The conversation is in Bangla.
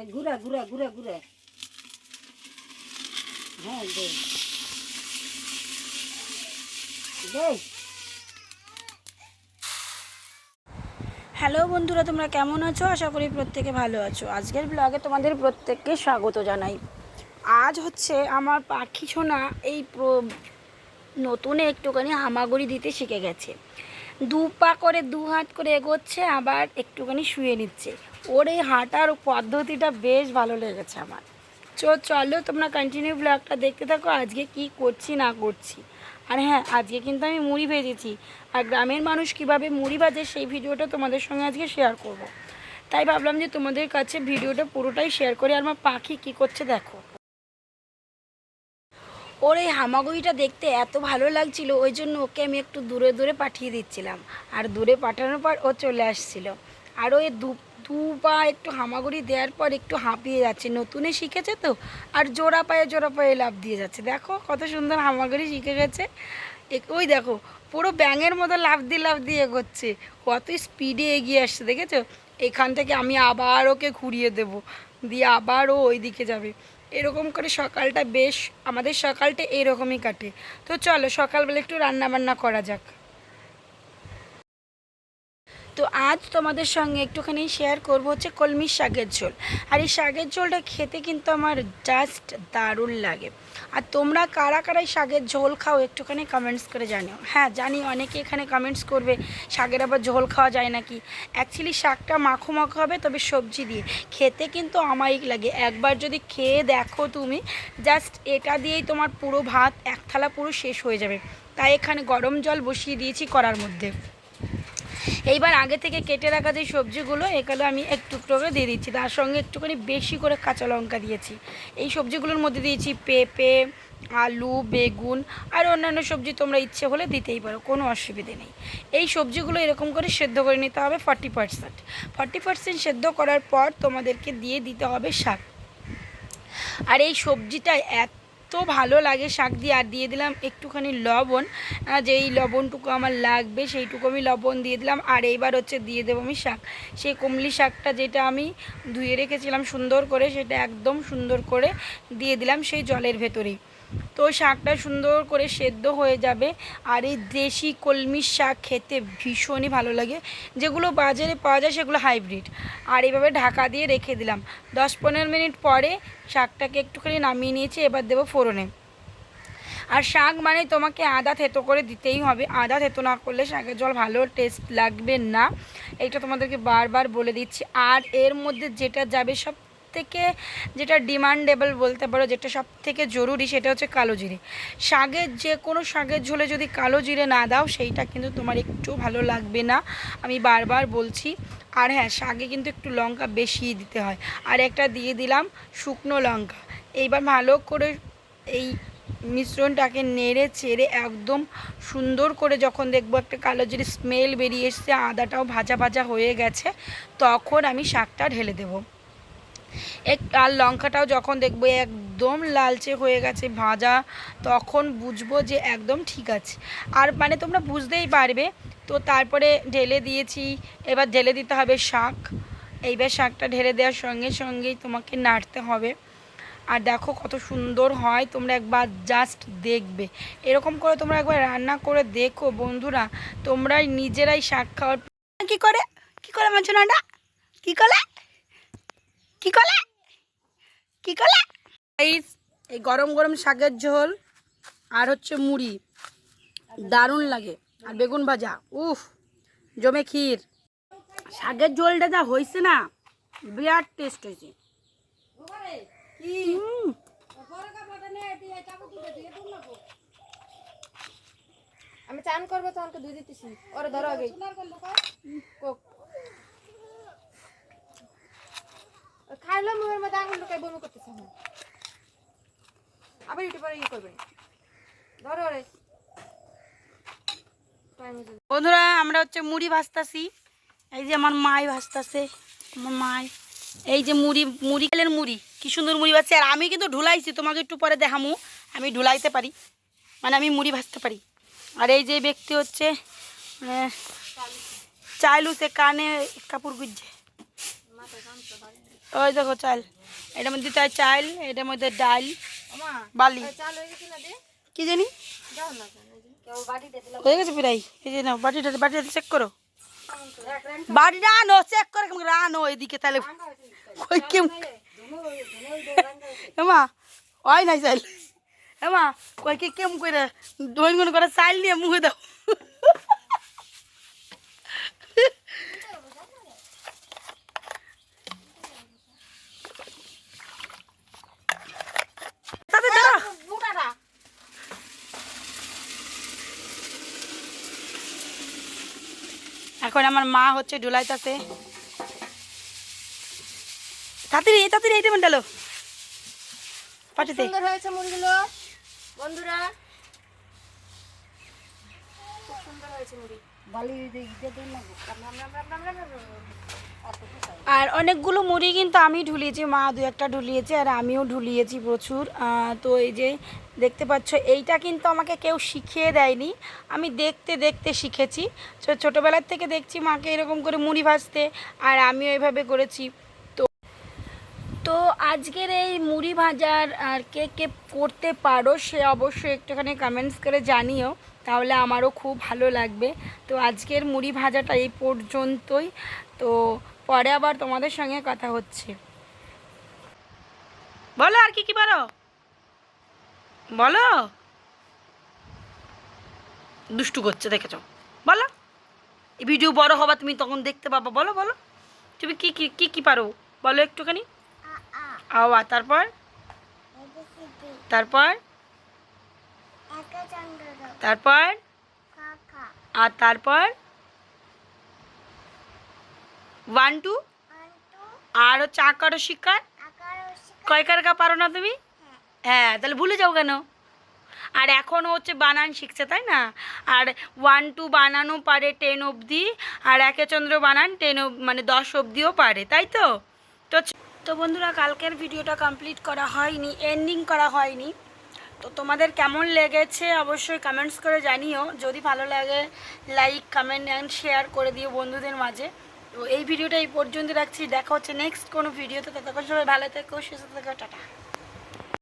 এই ঘুরা ঘুরা ঘুরা হ্যাঁ হ্যালো বন্ধুরা, তোমরা কেমন আছো? আশা করি প্রত্যেকে ভালো আছো। আজকের ব্লগে তোমাদের প্রত্যেককে স্বাগত জানাই। আজ হচ্ছে আমার পাখি ছোনা এই নতুন একটুখানি হামাগুড়ি দিতে শিখে গেছে। দু পা করে, দু হাত করে এগোচ্ছে, আবার একটুখানি শুয়ে নিচ্ছে। ওর এই হাঁটার পদ্ধতিটা বেশ ভালো লেগেছে আমার। চো, চলো তোমরা কন্টিনিউ ব্লগটা দেখতে থাকো, আজকে কি করছি, না করছি। আর হ্যাঁ আজকে কিন্তু আমি মুড়ি ভেজেছি। আর গ্রামের মানুষ কীভাবে মুড়ি ভাজে, সেই ভিডিওটা তোমাদের সঙ্গে আজকে শেয়ার করব। তাই ভাবলাম যে তোমাদের কাছে ভিডিওটা পুরোটাই শেয়ার করি, আর আমার পাখি কি করছে দেখো। ওর এই হামাগুড়িটা দেখতে এত ভালো লাগছিল, ওই জন্য ওকে আমি একটু দূরে দূরে পাঠিয়ে দিচ্ছিলাম। আর দূরে পাঠানোর পর ও চলে আসছিল। আর ওই দু দু পা একটু হামাগুড়ি দেওয়ার পর একটু হাঁপিয়ে যাচ্ছে। নতুনে শিখেছে তো? আর জোড়া পায়ে জোড়া পায়ে লাভ দিয়ে যাচ্ছে। দেখো কত সুন্দর হামাগুড়ি শিখে গেছে। ওই দেখো, পুরো ব্যাঙের মতো লাভ দিয়ে লাভ দিয়ে এগোচ্ছে। কত স্পিডে এগিয়ে আসছে, দেখেছ? এখান থেকে আমি আবার ওকে ঘুরিয়ে দেব। দিয়ে আবার ও ওই দিকে যাবে। এরকম করে সকালটা বেশ, আমাদের সকালটা এরকমই কাটে। তো চলো সকালবেলা একটু রান্না বান্না করা যাক। তো আজ তোমাদের সঙ্গে একটুখানি শেয়ার করব হচ্ছে কলমির শাকের ঝোল। আর এই শাকের ঝোলটা খেতে কিন্তু আমার জাস্ট দারুণ লাগে। আর তোমরা কারা কারা এই শাকের ঝোল খাও একটুখানি কমেন্টস করে জানিও। হ্যাঁ জানি অনেকে এখানে কমেন্টস করবে, শাকের আবার ঝোল খাওয়া যায় নাকি? অ্যাকচুয়ালি শাকটা মাখো মাখো হবে, তবে সবজি দিয়ে। খেতে কিন্তু আমায়িক লাগে। একবার যদি খেয়ে দেখো তুমি জাস্ট এটা দিয়েই তোমার পুরো ভাত, এক থালা পুরো শেষ হয়ে যাবে। তাই এখানে গরম জল বসিয়ে দিয়েছি করার মধ্যে। এইবার আগে থেকে কেটে রাখা যে সবজিগুলো, এগুলো আমি এক টুকরো করে দিয়ে দিচ্ছি। তার সঙ্গে একটুখানি বেশি করে কাঁচা লঙ্কা দিয়েছি। এই সবজিগুলোর মধ্যে দিয়েছি পেঁপে, আলু, বেগুন আর অন্যান্য সবজি তোমরা ইচ্ছে হলে দিতেই পারো, কোনো অসুবিধে নেই। এই সবজিগুলো এরকম করে সেদ্ধ করে নিতে হবে ফর্টি পার্সেন্ট। ফর্টি পার্সেন্ট সেদ্ধ করার পর তোমাদেরকে দিয়ে দিতে হবে শাক আর এই সবজিটা এত ভালো লাগে শাক দিয়ে। আর দিয়ে দিলাম একটুখানি লবণ। যেই লবণটুকু আমার লাগবে সেইটুকু আমি লবণ দিয়ে দিলাম। আর এইবার হচ্ছে দিয়ে দেবো আমি শাক। সেই কুমলি শাকটা যেটা আমি ধুয়ে রেখেছিলাম সুন্দর করে, সেটা একদম সুন্দর করে দিয়ে দিলাম সেই জলের ভেতরেই। তো শাকটা সুন্দর করে সেদ্ধ হয়ে যাবে আর এই দেশি কলমির শাক খেতে ভীষণই ভালো লাগে। যেগুলো বাজারে পাওয়া যায় সেগুলো হাইব্রিড। আর এইভাবে ঢাকা দিয়ে রেখে দিলাম। দশ পনেরো মিনিট পরে শাকটাকে একটুখানি নামিয়ে নিয়েছি, এবার দেবো ফোড়নে। আর শাক মানে তোমাকে আদা থেতো করে দিতেই হবে। আদা থেতো না করলে শাকের জল ভালো টেস্ট লাগবে না। এটা তোমাদেরকে বারবার বলে দিচ্ছি। আর এর মধ্যে যেটা যাবে সব থেকে যেটা ডিমান্ডেবল বলতে পারো, যেটা সব থেকে জরুরি সেটা হচ্ছে কালো জিরে। শাকের যে কোনো শাকের ঝোলে যদি কালো জিরে না দাও, সেইটা কিন্তু তোমার একটু ভালো লাগবে না। আমি বারবার বলছি, আর হ্যাঁ শাকে কিন্তু একটু লঙ্কা বেশি দিতে হয়। আর একটা দিয়ে দিলাম শুকনো লঙ্কা। এইবার ভালো করে এই মিশ্রণটাকে নেড়ে চেড়ে একদম সুন্দর করে যখন দেখব একটা কালো জিরে স্মেল বেরিয়ে এসছে, আদাটাও ভাজা ভাজা হয়ে গেছে, তখন আমি শাকটা ঢেলে দেবো। এক, আর লঙ্কাটাও যখন দেখব একদম লালচে হয়ে গেছে ভাজা, তখন বুঝব যে একদম ঠিক আছে। আর মানে তোমরা বুঝতেই পারবে, তো তারপরে ঢেলে দিয়েছি, এবার ঢেলে দিতে হবে শাক। এইবার শাকটা ঢেলে দেওয়ার সঙ্গে সঙ্গেই তোমাকে নাড়তে হবে। আর দেখো কত সুন্দর হয়, তোমরা একবার জাস্ট দেখবে। এরকম করে তোমরা একবার রান্না করে দেখো বন্ধুরা, তোমরাই নিজেরাই শাক খাওয়ার কি করে? কি করে মাঞ্চনাটা কি করে? কি করলে কি করলে এই এই গরম গরম শাকের ঝোল আর হচ্ছে মুড়ি। দারুণ লাগে। আর বেগুন ভাজা। উফ জমে ক্ষীর। শাকের ঝোলটা যা হয়েছে না বিরাট টেস্ট হয়েছে আমি চান করব তো আমাকে দুই দিতেছি। ওরে ধরো আগে। কোক। মুখের মধ্যে ঢুকাই বমি করতেছে আবার ইউটিউব ইয়ে করবেন। ধরো হয়েছে। বন্ধুরা আমরা হচ্ছে মুড়ি ভাজতাছি। এই যে আমার মাই ভাজতাছে আমার মাই। এই যে মুড়ি মুড়ি খেলেন মুড়ি। কি সুন্দর মুড়ি ভাজছে। আর আমি কিন্তু ঢুলাইছি তোমাকে একটু পরে দেখামু। আমি ঢুলাইতে পারি। মানে আমি মুড়ি ভাজতে পারি। আর এই যে ব্যক্তি হচ্ছে আহ, চাইলু সে কানে কাপড় গুজছে। ওই দেখো চাল। এটার মধ্যে দিতে চাল এটার মধ্যে ডাল বালি। চাল না কি জানি? না হয়ে গেছে প্রায়। এই যে নাও বাটিটা বাটিটা চেক করো। বাড়িটা আনো চেক করে কেমন করে আনো এদিকে তাহলে। কই কেম এমা হয় নাই চাইল এমা কই কি কেম করে ধৈন গুণ করে চাইল নিয়ে মুখে দাও তাতে দাও বুটাটা এখন আমার মা হচ্ছে ডুলাইতাছে তাড়াতাড়ি তাড়াতাড়ি এইটা ডালো পাটিতে সুন্দর হয়েছে মুড়িগুলো। বন্ধুরা আর অনেকগুলো মুড়ি কিন্তু আমি ঢুলিয়েছি, মা দু একটা ঢুলিয়েছে আর আমিও ঢুলিয়েছি প্রচুর। তো এই যে দেখতে পাচ্ছ, এইটা কিন্তু আমাকে কেউ শিখিয়ে দেয়নি। আমি দেখতে দেখতে শিখেছি। ছোটোবেলার থেকে দেখছি মাকে এরকম করে মুড়ি ভাজতে, আর আমিও এইভাবে করেছি। তো আজকের এই মুড়ি ভাজার আর কে কে করতে পারো সে অবশ্যই একটুখানি কমেন্টস করে জানিও, তাহলে আমারও খুব ভালো লাগবে। তো আজকের মুড়ি ভাজাটা এই পর্যন্তই। তো পরে আবার তোমাদের সঙ্গে কথা হচ্ছে। বলো আর কি কি পারো? বলো। দুষ্টু করছে, দেখেছ? বলো। ভিডিও বড় হবা, তুমি তখন দেখতে পাবা। বলো বলো। তুমি কি কি কি পারো? বলো একটুখানি। আওয়া, তারপর? তারপর? তারপর? আর তারপর? ওয়ান টু আর হচ্ছে আকারও শিকার? কয় কারকা পারো না তুমি? হ্যাঁ তাহলে ভুলে যাও কেন? আর এখনও হচ্ছে বানান শিখছে, তাই না? আর ওয়ান টু বানানো পারে টেন অবধি, আর একে চন্দ্র বানান টেন মানে দশ অবধিও পারে, তাই তো? তো তো বন্ধুরা, কালকের ভিডিওটা কমপ্লিট করা হয়নি এন্ডিং করা হয়নি। তো তোমাদের কেমন লেগেছে অবশ্যই কমেন্টস করে জানিও। যদি ভালো লাগে লাইক কমেন্ট অ্যান্ড শেয়ার করে দিও বন্ধুদের মাঝে। তো এই ভিডিওটা এই পর্যন্ত রাখছি। দেখা হচ্ছে নেক্সট কোনো ভিডিওতে। ততক্ষণ সবাই ভালো থেকো, সুস্থ থেকো, টাটা।